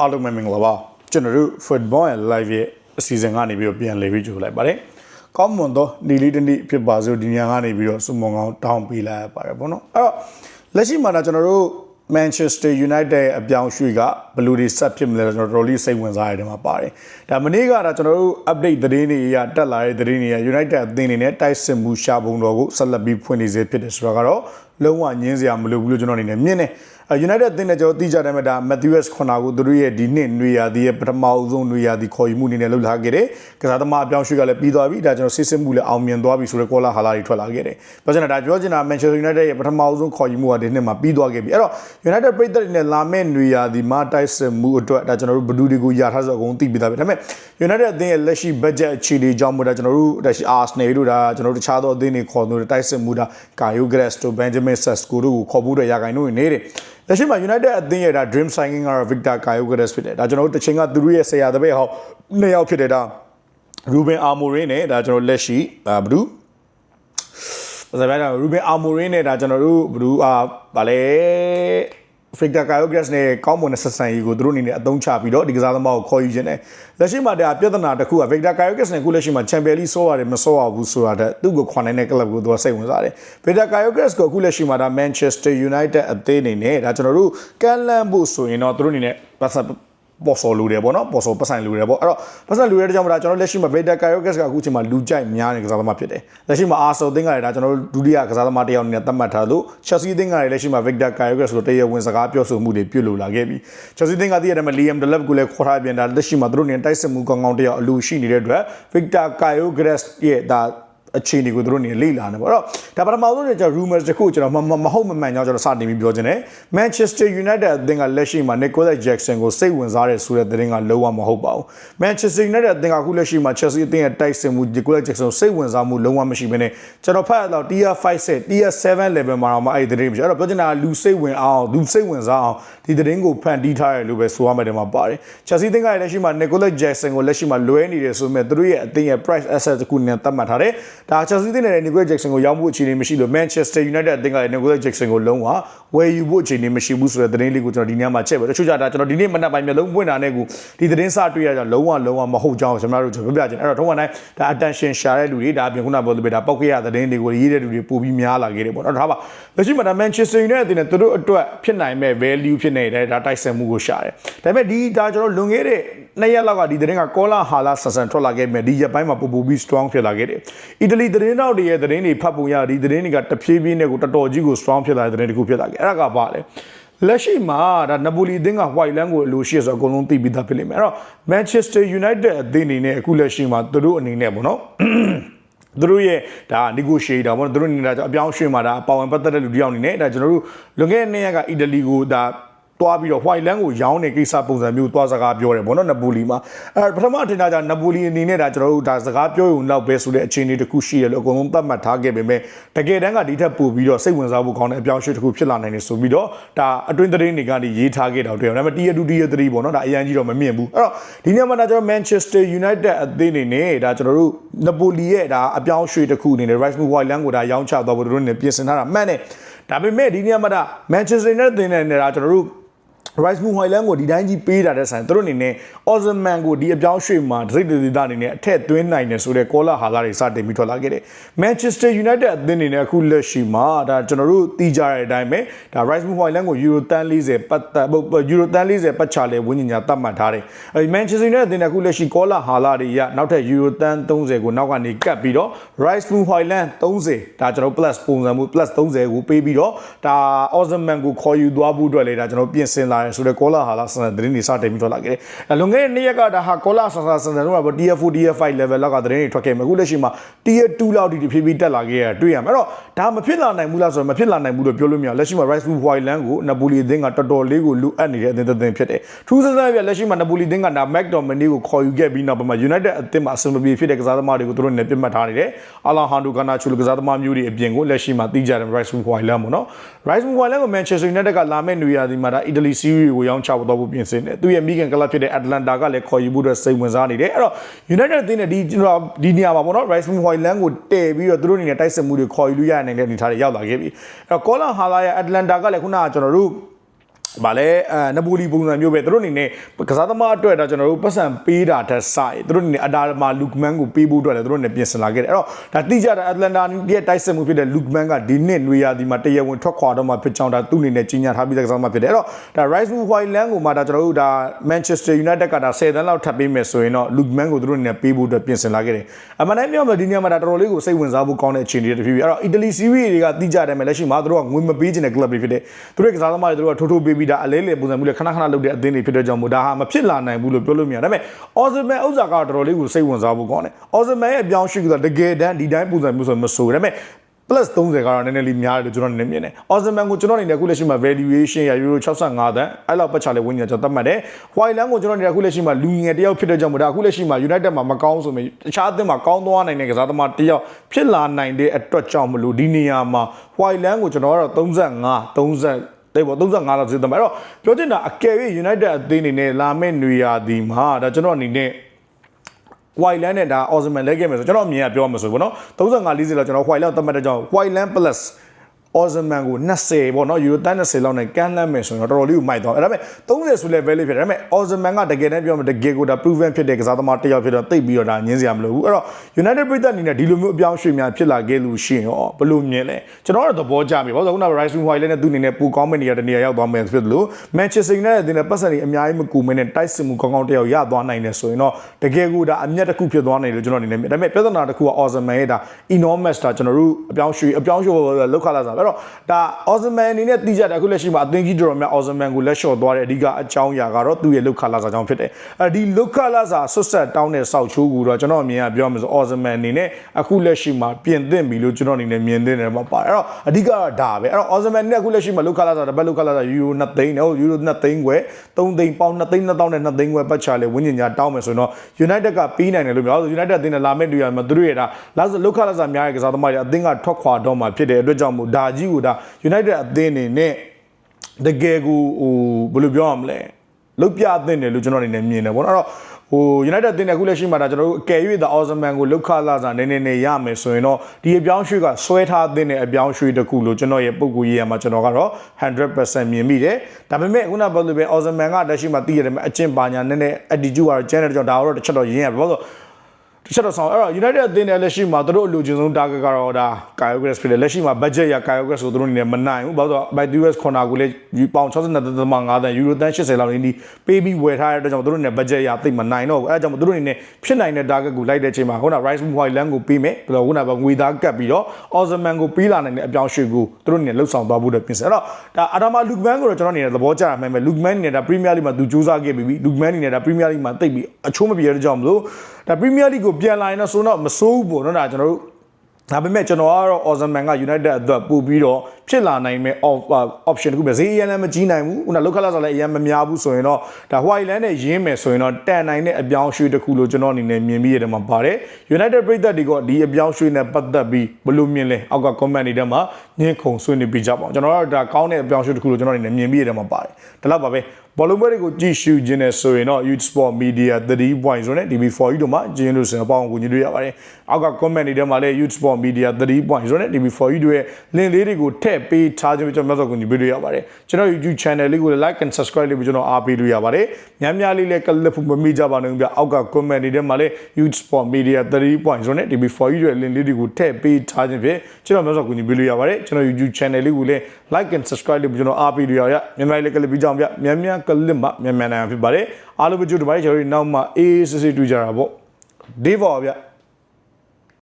အားလုံးပဲမင်္ဂလာပါကျွန်တော်တို့ football and live ရဲ့အစီအစဉ်ကနေပြီးတော့ပြန်လည်ပြီးကြိုလိုက်ပါတယ်ကောင်းမွန်သောဒီလေးတစ်နေ့ဖြစ်ပါစို့ဒီညကနေပြီးတော့စုမုံကောင်းတောင်းပေးလိုက်ရပါတယ်ပေါ့နော်အဲ့တော့လက်ရှိမှာတော့ကျွန်တော်တို့ Manchester United ရဲ့အပြောင်းရွှေ့ကဘယ်လိုတွေဆက်ဖြစ်မလဲကျွန်တော်တော်တော်လေးစိတ်ဝင်စားရတဲ့မှာပါတယ်ဒါမနေ့ကတော့ကျွန်တော်တို့ update သတင်းတွေအရတက်လာတဲ့သတင်းတွေအရ United အသင်းတွေနဲ့တိုက်စစ်မှုရှာပုံတော်ကိုဆက်လက်ပြီးဖွင့်နေစေဖြစ်တယ်ဆိုတော့ကတော့လုံးဝညင်းစရာမလိုဘူးလို့ကျွန်တော်အနေနဲ့မြင်တယ် United အသင်းနဲ့ကျွန်တော်သိကြတယ်မှာဒါ Matthews ခွန်နာကိုသူတို့ရဲ့ဒီနှစ်နွေရာသီရဲ့ပထမအဆုံးနွေရာသီခေါ်ယူမှုအနေနဲ့လှုပ်လာခဲ့တယ်။ကစားသမားအပြောင်းရွှေ့ကလည်းပြီးသွားပြီ။ဒါကျွန်တော်စစ်စစ်မှုလည်းအောင်မြင်သွားပြီဆိုတော့ကောလာဟာလာတွေထွက်လာခဲ့တယ်။ပြောချင်တာဒါပြောချင်တာ Manchester United ရဲ့ပထမအဆုံးခေါ်ယူမှုကဒီနှစ်မှာပြီးသွားခဲ့ပြီ။အဲ့တော့ United ပြည်သက်တွေနဲ့လာမယ့်နွေရာသီမှာတိုက်စစ်မှုအတွက်ဒါကျွန်တော်တို့ဘဒူတွေကိုယာထားဆိုအကုန်သိပြီးသားပဲ။ဒါပေမဲ့ United အသင်းရဲ့လက်ရှိ budget အခြေအနေကြောင့်မို့ဒါကျွန်တော်တို့လက်ရှိ Arsenal တို့ဒါကျွန်တော်တို့တခြားသောအသင်းတွေခေါ်လို့တိုက်စစ်မှုဒါ Caio Grass တို့ Benjamin Sesko တို့ကိုခေါ်ဖို့အတွက်ရာဂိုင်တို့နေတယ်။ လက်ရှိမှာ United အသင်းရဲ့ဒါ dream signing ကတော့ Victor Cayogares ဖြစ်တယ်ဒါကျွန်တော်တို့တစ်ချိန်ကသူတို့ရဲ့ဆရာတပည့်ဟောနှစ်ယောက်ဖြစ်တယ်ဒါ Ruben Amorim နဲ့ဒါကျွန်တော်လက်ရှိဘာဘူးဘာသာပြန် Ruben Amorim နဲ့ဒါကျွန်တော်တို့ဘလူးအာဗာလေ Victor Cayogares နဲ့ကောင်းမွန်တဲ့ဆက်ဆံရေးကိုသူတို့အနေနဲ့အသုံးချပြီးတော့ဒီကစားသမားကိုခေါ်ယူခြင်းနဲ့လက်ရှိမှာဒါပြဿနာတစ်ခုက Victor Cayogares နဲ့ခုလက်ရှိမှာ Champions League ဆောရတယ်မဆောရဘူးဆိုတာတဲ့သူ့ကိုခွန်နိုင်တဲ့ club ကိုသူကစိတ်ဝင်စားတယ် Victor Cayogares ကိုခုလက်ရှိမှာဒါ Manchester United အသင်းအနေနဲ့ဒါကျွန်တော်တို့ကန်လန်ဖို့ဆိုရင်တော့သူတို့အနေနဲ့ ပတ်သက်ပေါ်စော်လူတယ်ပေါ့နော်ပေါ်စော်ပတ်ဆိုင်လူတယ်ပေါ့အဲ့တော့ပတ်ဆိုင်လူတဲ့ကြောင့်မလားကျွန်တော်လက်ရှိမှာ Beta Kyrgios ကအခုချိန်မှာလူကြိုက်များနေကစားသမားဖြစ်တယ်လက်ရှိမှာ Arsenal အသင်းကလည်းဒါကျွန်တော်တို့ဒုတိယကစားသမားတစ်ယောက်အနေနဲ့သတ်မှတ်ထားလို့ Chelsea အသင်းကလည်းလက်ရှိမှာ Victor Kyrgios လို့တရားဝင်စကားပြောဆိုမှုတွေပြုလုပ်လာခဲ့ပြီး Chelsea အသင်းကတည်းက Liam Delap ကိုလည်းခေါ်ထားပြန်တာလက်ရှိမှာသူတို့အနေနဲ့တိုက်စစ်မှုကောင်းကောင်းတစ်ယောက်အလူရှိနေတဲ့အတွက် Victor Kyrgios ရဲ့ဒါ အခြေအနေကိုတို့နေလေ့လာနေပေါ့အဲ့တော့ဒါပထမဆုံးကျွန်တော် rumors တခုကျွန်တော်မမဟုတ်မမှန်ကြောင်းကျွန်တော်စတင်ပြီးပြောချင်တယ် Manchester United အသင်းကလက်ရှိမှာ Nicolas Jackson ကိုစိတ်ဝင်စားတဲ့ဆိုတဲ့သတင်းကလုံးဝမဟုတ်ပါဘူး Manchester United အသင်းကအခုလက်ရှိမှာ Chelsea အသင်းရဲ့တိုက်စစ်မှု Nicolas Jackson ကိုစိတ်ဝင်စားမှုလုံးဝမရှိဘဲနဲ့ကျွန်တော်ဖတ်ရတော့ Tier 5 set Tier 7 level မှာတော့မအဲ့ဒီသတင်းမရှိအဲ့တော့ပြောချင်တာလူစိတ်ဝင်အောင်လူစိတ်ဝင်စားအောင်ဒီသတင်းကိုဖန်တီးထားရလို့ပဲဆိုရမယ်တယ်မှာပါတယ် Chelsea အသင်းကလက်ရှိမှာ Nicolas Jackson ကိုလက်ရှိမှာလွဲနေတယ်ဆိုပေမဲ့သူတို့ရဲ့အသင်းရဲ့ price asset တခုနဲ့သတ်မှတ်ထားတယ် ဒါ Chelsea အသင်းနဲ့ Nicolas Jackson ကိုရောင်းဖို့အခြေအနေမရှိလို့ Manchester United အသင်းကလည်း Nicolas Jackson ကိုလုံးဝဝယ်ယူဖို့အခြေအနေမရှိဘူးဆိုတဲ့သတင်းလေးကိုကျွန်တော်ဒီနေ့မှချက်ပဲတချို့ကြတာကျွန်တော်ဒီနေ့မနက်ပိုင်းမျိုးလုံးပွင့်တာနဲ့ကိုဒီသတင်းစတွေ့ရကြလုံးဝလုံးဝမဟုတ်ကြောင်းကျွန်တော်တို့ကျွန်တော်ပြပြချင်အဲ့တော့ထုံးဝတိုင်းဒါ attention ရှာတဲ့လူတွေဒါအပြင်ခုနပြောလို့ပဲဒါပောက်ခဲ့ရတဲ့သတင်းတွေကိုရေးတဲ့လူတွေပို့ပြီးများလာခဲ့တယ်ပေါ့နော်ဒါပါလက်ရှိမှာဒါ Manchester United အသင်းနဲ့သူတို့အတွက်ဖြစ်နိုင်မဲ့ value ဖြစ်နေတဲ့ဒါတိုက်ဆက်မှုကိုရှာတယ်ဒါပေမဲ့ဒီဒါကျွန်တော်လွန်ခဲ့တဲ့နှစ်ရက်လောက်ကဒီသတင်းကကောလာဟာလာဆန်ဆန်ထွက်လာခဲ့မယ်ဒီရက်ပိုင်းမှာပို့ပို့ပြီး strong ဖြစ်လာခဲ့တယ်အီတလီသတင်းတောက်တွေရဲ့သတင်းတွေဖတ်ပုံရဒီသတင်းတွေကတဖြည်းဖြည်းနဲ့ကိုတော်တော်ကြီးကို strong ဖြစ်လာတဲ့သတင်းတခုဖြစ်လာခဲ့အဲ့ဒါကပါလေလက်ရှိမှာဒါနပိုလီအသင်းက white land ကိုအလိုရှိရဆိုအကုန်လုံးသိပြီးသားဖြစ်လိမ့်မယ်အဲ့တော့ Manchester United အသင်းအနေနဲ့အခုလက်ရှိမှာသူတို့အနေနဲ့ပေါ့နော်သူတို့ရဲ့ဒါ negotiator ပေါ့နော်သူတို့နေတာအပြောင်းရွှေ့မှာဒါပါဝင်ပတ်သက်တဲ့လူတယောက်အနေနဲ့ဒါကျွန်တော်တို့လွန်ခဲ့တဲ့နှစ်ရက်ကအီတလီကိုဒါ တွားပြီးတော့ white land ကိုရောင်းနေကိစ္စပုံစံမျိုးတွားစကားပြောတယ်ဗောနော်နပိုလီမှာအဲပထမထင်တာကနပိုလီအနေနဲ့ဒါကျွန်တော်တို့ဒါစကားပြောရုံတော့ပဲဆိုတဲ့အခြေအနေတစ်ခုရှိရလို့အကုန်လုံးသတ်မှတ်ထားခဲ့ပေမဲ့တကယ်တမ်းကဒီထက်ပိုပြီးတော့စိတ်ဝင်စားဖို့ကောင်းတဲ့အပြောင်းအရွှေ့တစ်ခုဖြစ်လာနိုင်တယ်ဆိုပြီးတော့ဒါအတွင်းသတင်းတွေကနေရေးထားခဲ့တော့တွေ့အောင်ဒါပေမဲ့ tier 2 tier 3ပေါ့နော်ဒါအရင်ကြီးတော့မမြင်ဘူးအဲ့တော့ဒီနေ့မှာဒါကျွန်တော် Manchester United အသင်းအနေနဲ့ဒါကျွန်တော်တို့နပိုလီရဲ့ဒါအပြောင်းအရွှေ့တစ်ခုအနေနဲ့ Rice Move White Land ကိုဒါရောင်းချသွားဖို့တို့နေပြင်ဆင်ထားတာမှန်တယ်ဒါပေမဲ့ဒီနေ့မှာဒါ Manchester United အသင်းနဲ့ဒါကျွန်တော်တို့ Rice Moon Highland ကိုဒီတိုင်းကြီးပေးတာတဲ့ဆိုင်သူတို့အနေနဲ့ Awesome Man ကိုဒီအပြောင်းရွှေ့မှာဒိတ်ဒေသအနေနဲ့အထက်သွင်းနိုင်တယ်ဆိုတဲ့ကောလာဟာလာတွေစတင်ပြီးထွက်လာခဲ့တယ် Manchester United အသင်းအနေနဲ့အခုလက်ရှိမှာဒါကျွန်တော်တို့သိကြတဲ့အတိုင်းပဲဒါ Rice Moon Highland ကို Euro တန်း40ပတ်သက် Euro တန်း40ပတ်ချလဲဝင်းညာသတ်မှတ်ထားတယ်အဲ Manchester United အသင်းအခုလက်ရှိကောလာဟာလာတွေရနောက်ထပ် Euro တန်း30ကိုနောက်ကနေကတ်ပြီးတော့ Rice Moon Highland 30ဒါကျွန်တော် plus ပုံစံမှု plus 30ကိုပေးပြီးတော့ဒါ Awesome Man ကိုခေါ်ယူသွားဖို့အတွက်လေဒါကျွန်တော်ပြင်ဆင်လာတယ်ဆိုတော့ကောလာဟာလာဆန်သတင်းတွေစတင်ပြီးထွက်လာခဲ့တယ်။ဒါလွန်ခဲ့တဲ့နေ့ရက်ကဒါဟာကောလာဆန်ဆန်ဆန်တော့ဘာ Tier 4 Tier 5 level လောက်ကသတင်းတွေထွက်ခဲ့မှာအခုလက်ရှိမှာ Tier 2လောက်ဒီဖြည်းဖြည်းတက်လာခဲ့ရတွေ့ရမှာ။အဲ့တော့ဒါမဖြစ်လာနိုင်ဘူးလားဆိုတော့မဖြစ်လာနိုင်ဘူးလို့ပြောလို့မရလက်ရှိမှာ Rice Blue White Land ကိုနပိုလီအသင်းကတော်တော်လေးကိုလူအပ်နေတဲ့အသင်းတစ်သင်းဖြစ်တယ်။ထူးဆန်းဆန်းပြလက်ရှိမှာနပိုလီအသင်းကဒါ McDominay ကိုခေါ်ယူခဲ့ပြီးနောက်ပိုင်းမှာ United အသင်းမှာအဆင်မပြေဖြစ်တဲ့ကစားသမားတွေကိုသူတို့နဲ့ပြတ်မှတ်ထားနေတယ်။အလာဟန်ဒိုကနာချူလကစားသမားမျိုးတွေအပြင်ကိုလက်ရှိမှာသိကြတယ် Rice Blue White Land ပေါ့နော်။ Rice Blue White Land ကို Manchester United ကလာမယ့်နွေရာသီမှာဒါ Italy Serie ကိုရောင်းချဖို့တော့ဖို့ပြင်ဆင်တယ်သူရဲ့မိခင်ကလပ်ဖြစ်တဲ့ Atlanta ကလည်းခေါ်ယူဖို့အတွက်စိတ်ဝင်စားနေတယ်အဲ့တော့ United အသင်းနဲ့ဒီကျွန်တော်ဒီနေရာမှာပေါ့နော် Rice Moon White Land ကိုတည်ပြီးတော့သူတို့အနေနဲ့တိုက်စစ်မှုတွေခေါ်ယူလို့ရနိုင်တဲ့အနေအထားတွေရောက်လာခဲ့ပြီအဲ့တော့ Colin Hala ရဲ့ Atlanta ကလည်းခုနကကျွန်တော်တို့ ဗာလဲအဲနပိုလီပုံစံမျိုးပဲသူတို့အနေနဲ့ကစားသမားအတွက်ဒါကျွန်တော်တို့ပတ်စံပေးတာတက်ဆိုင်သူတို့အနေနဲ့အဒါမာလူကမန်ကိုပေးဖို့အတွက်လည်းသူတို့အနေနဲ့ပြင်ဆင်လာခဲ့တယ်အဲ့တော့ဒါတိကျတဲ့အတ္တလန်တာရဲ့တိုက်စစ်မှုဖြစ်တဲ့လူကမန်ကဒီနှစ်နွေရာသီမှာတရားဝင်ထွက်ခွာတော့မှဖြစ်ကြောင်းဒါသူ့အနေနဲ့ကြီးညာထားပြီးတဲ့ကစားသမားဖြစ်တယ်အဲ့တော့ဒါ Rice Blue White Land ကိုမှဒါကျွန်တော်တို့ဒါ Manchester United ကဒါ10တန်းလောက်ထပ်ပေးမယ်ဆိုရင်တော့လူကမန်ကိုသူတို့အနေနဲ့ပေးဖို့အတွက်ပြင်ဆင်လာခဲ့တယ်အမှန်တမ်းပြောမယ်ဒီနေရာမှာဒါတော်တော်လေးကိုစိတ်ဝင်စားဖို့ကောင်းတဲ့အခြေအနေတွေတစ်ဖြစ်ပြီးအဲ့တော့ Italy Serie A တွေကတိကျတယ်မယ်လက်ရှိမှာသူတို့ကငွေမပေးချင်တဲ့ club တွေဖြစ်တယ်သူတို့ကစားသမားတွေသူတို့ကထိုးထိုးပေးပြီးဒါအလဲလဲပုံစံမျိုးလေခဏခဏလုပ်တဲ့အသင်းတွေဖြစ်တဲ့ကြောင့်မို့ဒါဟာမဖြစ်လာနိုင်ဘူးလို့ပြောလို့မရဒါပေမဲ့ Osman ဥစ္စာကတော့တော်တော်လေးကိုစိတ်ဝင်စားဖို့ကောင်းတယ် Osman ရဲ့အပြောင်းအရွှေ့ကတကယ်တမ်းဒီတိုင်းပုံစံမျိုးဆိုမဆိုဘူးဒါပေမဲ့ plus 30ကတော့နည်းနည်းလေးများတယ်လို့ကျွန်တော်အနေနဲ့မြင်တယ်။ Osman ကိုကျွန်တော်အနေနဲ့အခုလက်ရှိမှာ valuation ရ euro 65တန်းအဲ့လောက်ပတ်ချလေးဝင်းညာကျွန်တော်သတ်မှတ်တယ်။ White Land ကိုကျွန်တော်အနေနဲ့အခုလက်ရှိမှာလူငယ်တယောက်ဖြစ်တဲ့ကြောင့်မို့ဒါအခုလက်ရှိမှာ United မှာမကောင်းဆိုမြတခြားအသင်းမှာကောင်းသွားနိုင်တဲ့ကစားသမားတယောက်ဖြစ်လာနိုင်တဲ့အတွက်ကြောင့်မလို့ဒီနေရာမှာ White Land ကိုကျွန်တော်ကတော့35 30 တဲ့ပေါ့35လောက်စစ်သမားအဲ့တော့ပြောချင်တာအကယ်၍ United အသင်းအနေနဲ့လာမယ့်နွေရာသီမှာဒါကျွန်တော်အနေနဲ့ white land နဲ့ဒါ osman လဲခဲ့မယ်ဆိုကျွန်တော်အမြင်ကပြောမှာဆိုဘောနော်35 40လောက်ကျွန်တော် white land သတ်မှတ်တဲ့ကြောင့် white land plus osman ကို20ပေါ့နော် euro တန်း20လောက်နဲ့ကမ်းလှမ်းမယ်ဆိုရင်တော့တော်တော်လေးကိုမိုက်သွားအဲ့ဒါပေမဲ့30ဆိုလဲ value ဖြစ်တယ်ဒါပေမဲ့ osman ကတကယ်တမ်းပြောမှာတကယ်ကိုဒါ proven ဖြစ်တဲ့ကစားသမားတစ်ယောက်ဖြစ်တော့တိတ်ပြီးတော့ဒါညင်းစရာမလိုဘူးအဲ့တော့ united ပြည်သက်အနေနဲ့ဒီလိုမျိုးအပြောင်းအရွှေ့များဖြစ်လာခဲ့လို့ရှိရင်ရောဘယ်လိုမြင်လဲကျွန်တော်ကတော့သဘောကျပြီဘာလို့လဲခုနက rising white လည်းနဲ့သူ့အနေနဲ့ပူကောင်းမယ့်နေရာတနေရာရောက်သွားမယ်ဖြစ်လို့ manchester united အသင်းနဲ့ပတ်စံတွေအများကြီးမကူမင်းနဲ့တိုက်စစ်မှုကောင်းကောင်းတစ်ယောက်ရသွားနိုင်တယ်ဆိုရင်တော့တကယ်ကိုဒါအမျက်တစ်ခုဖြစ်သွားနိုင်လို့ကျွန်တော်အနေနဲ့မြင်ဒါပေမဲ့ပြဿနာတစ်ခုက osman ရဲ့ဒါ enormous ဒါကျွန်တော်တို့အပြောင်းရွှေ့အပြောင်းရွှေ့လောက်ခလာစားအဲ့တော့ဒါ osman အနေနဲ့တိကျတယ်အခုလက်ရှိမှာအသင်းကြီးတော်တော်များ osman ကိုလက်လျှော့သွားတဲ့အဓိကအကြောင်းအရာကတော့သူ့ရဲ့လောက်ခလာစားကြောင့်ဖြစ်တယ်အဲဒီလောက်ခလာစားဆွတ်ဆက်တောင်းတဲ့စောက်ချိုးကူတော့ကျွန်တော်အမြင်ကပြောမှဆို osman အနေနဲ့အခုလက်ရှိမှာပြင်သင့်ပြီလို့ကျွန်တော်အနေနဲ့မြင်သင့်တယ်မှာပါတယ်အဲ့တော့အဓိကတော့ဒါပဲအဲ့တော့ osman အနေနဲ့အခုလက်ရှိမှာလောက်ခလာစားတပတ်လောက်ခလာစား euro 2သိန်းနော် euro 2သိန်းခွဲ3သိန်းပေါင်း2သိန်း2000နဲ့2သိန်းခွဲပတ်ချလေဝင်းကျင်ညာတောင်းမယ်ဆိုရင်တော့ united ကပြီးနိုင်တယ်လို့ပြောဆို united အသင်းနဲ့လာမယ့်တွေ့ရမှာသူတို့ရဲ့ဒါလာဆိုလောက်ခလာစားများရဲ့ကစားသမားတွေအသင်းကထွက်ခွာတော့မှာဖြစ်တဲ့အတွက်ကြောင့်မို့ဒါကြီးကိုဒါ united အသင်းနေနဲ့တကယ်ကိုဟိုဘယ်လိုပြောရမလဲလုတ်ပြအသင့်တယ်လို့ကျွန်တော်အနေနဲ့မြင်တယ်ပေါ့နော်အဲ့တော့ဟို United တင်တဲ့အခုလက်ရှိမှာဒါကျွန်တော်တို့အကယ်၍သာ Osman ကိုလောက်ခလာစားနေနေနေရမယ်ဆိုရင်တော့ဒီအပြောင်းရွှေ့ကဆွဲထားတဲ့အပြောင်းရွှေ့တစ်ခုလို့ကျွန်တော်ရဲ့ပုံကူရေးရမှာကျွန်တော်ကတော့100%မြင်မိတယ်ဒါပေမဲ့ခုနကပြောလို့ပဲ Osman ကလက်ရှိမှာတည်ရတယ်မဲ့အကျင့်ပါညာနည်းနည်း attitude ကတော့ကျန်တဲ့ကြောင့်ဒါကတော့တစ်ချက်တော့ရင်းရပါဘောဆိုတစ် ချက်တော့ဆောင်အဲ့တော့ United အသင်းနဲ့လက်ရှိမှာသူတို့အလိုချင်ဆုံး target ကတော့ဒါ Kyograss ဖြစ်တယ်လက်ရှိမှာ budget ရ Kyograss ကိုသူတို့အနေနဲ့မနိုင်ဘူးဘာလို့ဆိုတော့ by US corner ကိုလည်းပေါင်62.5တန် Euro တန်း80လောက်နေဒီပေးပြီးဝယ်ထားတဲ့အတွက်ကြောင့်သူတို့အနေနဲ့ budget ရသိပ်မနိုင်တော့ဘူးအဲဒါကြောင့်သူတို့အနေနဲ့ဖြစ်နိုင်တဲ့ target ကိုလိုက်တဲ့အချိန်မှာခုန Rice White Land ကိုပေးမယ်ဘယ်လိုခုနကငွေသားကတ်ပြီးတော့ Osman ကိုပေးလာနိုင်တဲ့အပြောင်းရွှေ့ကိုသူတို့အနေနဲ့လှုပ်ဆောင်သွားဖို့အတွက်ပြင်ဆင်အဲ့တော့ဒါ Adama Lukman ကိုတော့ကျွန်တော်အနေနဲ့သဘောကျတာမှန်ပဲ Lukman အနေနဲ့ဒါ Premier League မှာသူစူးစမ်းခဲ့ပြီးပြီ Lukman အနေနဲ့ဒါ Premier League မှာတိတ်ပြီးအချိုးမပြေတဲ့ကြောင့်မလို့ဒါ Premier League ကိုပြန်လာရင်တော့ဆိုတော့မစိုးဘူးပေါ့နော်ဒါကျွန်တော်တို့ဒါပေမဲ့ကျွန်တော်ကတော့ Osman က United အတွက်ပို့ပြီးတော့ဖြစ်လာနိုင်မဲ့ option တခုပဲဈေးအရင်လည်းမကြီးနိုင်ဘူးခုနလောက်ခလာဆိုလည်းအရင်မများဘူးဆိုရင်တော့ဒါ White Land နဲ့ရင်းမယ်ဆိုရင်တော့တန်နိုင်တဲ့အပြောင်းရွှေ့တစ်ခုလို့ကျွန်တော်အနေနဲ့မြင်ပြီးရတယ်မှာပါတယ် United ပြည်သက်တွေကဒီအပြောင်းရွှေ့နဲ့ပတ်သက်ပြီးဘယ်လိုမြင်လဲအောက်က comment တွေထဲမှာညှင်းခုန်ဆွေးနွေးပြကြပါအောင်ကျွန်တော်တို့ဒါကောင်းတဲ့အပြောင်းရွှေ့တစ်ခုလို့ကျွန်တော်အနေနဲ့မြင်ပြီးရတယ်မှာပါတယ်ဒါတော့ပါပဲ ဘောလုံးပွဲတွေကိုကြည့်ရှုခြင်းနဲ့ဆိုရင်တော့ Youth Sport Media 3.0နဲ့ DB4 တို့မှာကျင်းလို့ဆိုရင်အပေါင်းကိုညီတွေ့ရပါတယ်အောက်က comment တွေထဲမှာလည်း Youth Sport Media 3.0နဲ့ DB4 တို့ရဲ့ link လေးတွေကိုထည့်ပေးထားခြင်းကျွန်တော်မြတ်စွာဘုရားညီတွေ့ရပါတယ်ကျွန်တော် YouTube channel လေးကို like and subscribe လေးကိုကျွန်တော်အားပေးလို့ရပါတယ်များများလေးလည်းကလစ်ဖို့မမိကြပါနဲ့ဗျအောက်က comment တွေထဲမှာလည်း Youth Sport Media 3.0နဲ့ DB4 တို့ရဲ့ link လေးတွေကိုထည့်ပေးထားခြင်းဖြင့်ကျွန်တော်မြတ်စွာဘုရားညီပေးလို့ရပါတယ်ကျွန်တော် YouTube channel လေးကိုလည်း like and subscribe လေးကိုကျွန်တော်အားပေးလို့ရရမြန်မာလေးကလစ်ပြီးကြအောင်ဗျများများကလစ်မှမြန်မြန်နိုင်အောင်ဖြစ်ပါတယ်အားလုံးပဲကြိုးတပါတယ်ကျွန်တော်တို့နောက်မှအေးအေးဆေးဆေးတွေ့ကြတာပေါ့ဒေးဘော်ဗျ